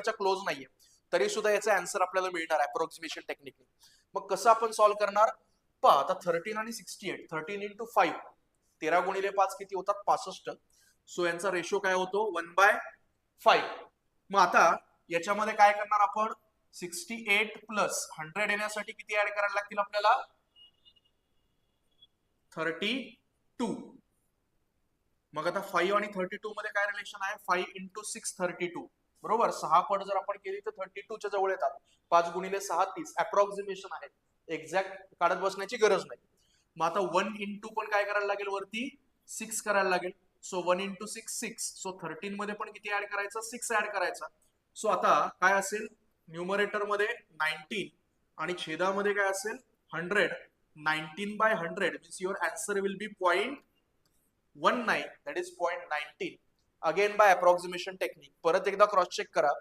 च्या क्लोज नाहीये. तरी सुद्धा याचा आन्सर आपल्याला मिळणार अप्रॉक्सिमेशन टेक्निकने मग कसं आपण सॉल्व्ह करणार? पहा आता थर्टीन आणि sixty eight thirteen into five तेरा गुणिले पाच किती होतात? पासष्ट. सो यांचा रेशो काय होतो? वन बाय फाईव्ह मग आता याच्यामध्ये काय करणार आपण? सिक्स्टी एट प्लस हंड्रेड येण्यासाठी किती ऍड करायला लागतील आपल्याला? थर्टी टू मग आता फाईव्ह आणि थर्टी टू मध्ये काय रिलेशन आहे? Five into six thirty two बरोबर? सहा पट जर आपण केली तर थर्टी टूच्या जवळ येतात. पाच गुणिले सहा तीस. अप्रॉक्सिमेशन आहे एक्झॅक्ट काढत बसण्याची गरज नाही. मग आता वन इंटू पण काय करायला लागेल वरती? सिक्स करायला लागेल. So one into six six so thirteen मध्ये पण किती ऍड करायचा? सिक्स ऍड करायचा. सो आता काय असेल? न्यूमरेटरमध्ये नाईन्टीन आणि छेदामध्ये काय असेल? Hundred nineteen by hundred means your answer will be point one nine that is point nineteen again by approximation technique परत एकदा क्रॉस चेक करा.